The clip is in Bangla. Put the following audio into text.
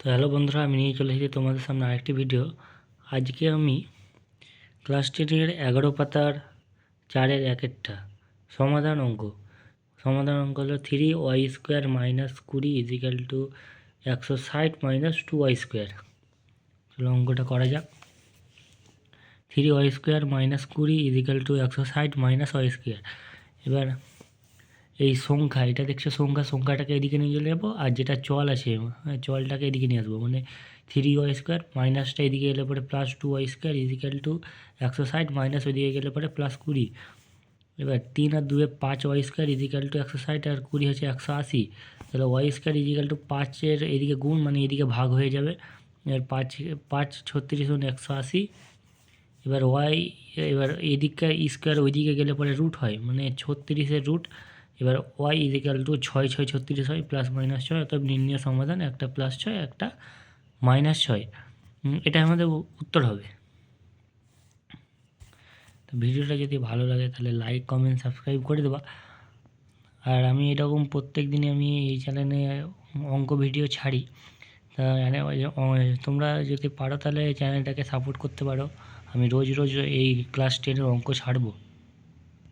তো হ্যালো বন্ধুরা, আমি নিয়ে চলে এসেছি তোমাদের সামনে আরেকটি ভিডিও আজকে আমি ক্লাস টেনের এগারো পাতার চারের একেরটা সমাধান অঙ্ক। সমাধান অঙ্ক হলো থ্রি ওয়াই স্কোয়ার মাইনাস কুড়ি ইজিক্যাল টু একশো ষাট মাইনাস টু ওয়াই স্কোয়ার চলো অঙ্কটা করা যাক। থ্রি ওয়াই স্কোয়ার মাইনাস কুড়ি ইজিক্যাল টু একশো ষাট মাইনাস ওয়াই স্কোয়ার এবার এই সংখ্যা, এটা দেখছ সংখ্যা, সংখ্যাটাকে এদিকে নিয়ে চলে যাব আর যেটা চল আছে হ্যাঁ চলটাকে এদিকে নিয়ে আসব। মানে থ্রি ওয়াই স্কোয়ার মাইনাসটা এদিকে এলে পরে plus two Y square equal to একশো ষাট মাইনাস ওইদিকে গেলে পরে প্লাস কুড়ি। এবার তিন আর দুয়ে পাঁচ ওয়াই স্কোয়ার ইজিক্যাল টু একশো ষাট আর কুড়ি হচ্ছে একশো আশি। তাহলে ওয়াই স্কোয়ার ইজিক্যাল টু পাঁচের এদিকে গুণ মানে এদিকে ভাগ হয়ে যাবে। এবার পাঁচ পাঁচ ছত্রিশ গুণ একশো আশি। এবার ওয়াই এবার এদিককার স্কোয়ার ওইদিকে গেলে পরে রুট হয় মানে ছত্রিশের রুট এবার ওয়াই ইজিক্যাল টু ছয় ছয়, ছত্রিশ হয় প্লাস মাইনাস ছয় অর্থাৎ নির্ণয় সমাধান একটা প্লাস ছয়, একটা মাইনাস ছয়। এটা আমাদের উত্তর হবে। তো ভিডিওটা যদি ভালো লাগে তাহলে লাইক কমেন্ট সাবস্ক্রাইব করে দেবা। আর আমি এরকম প্রত্যেক দিনই আমি এই চ্যানেলে অঙ্ক ভিডিও ছাড়ি। তা অ- তোমরা যদি পারো তাহলে চ্যানেলটাকে সাপোর্ট করতে পারো। আমি রোজ রোজ এই ক্লাস টেনের অঙ্ক ছাড়বো।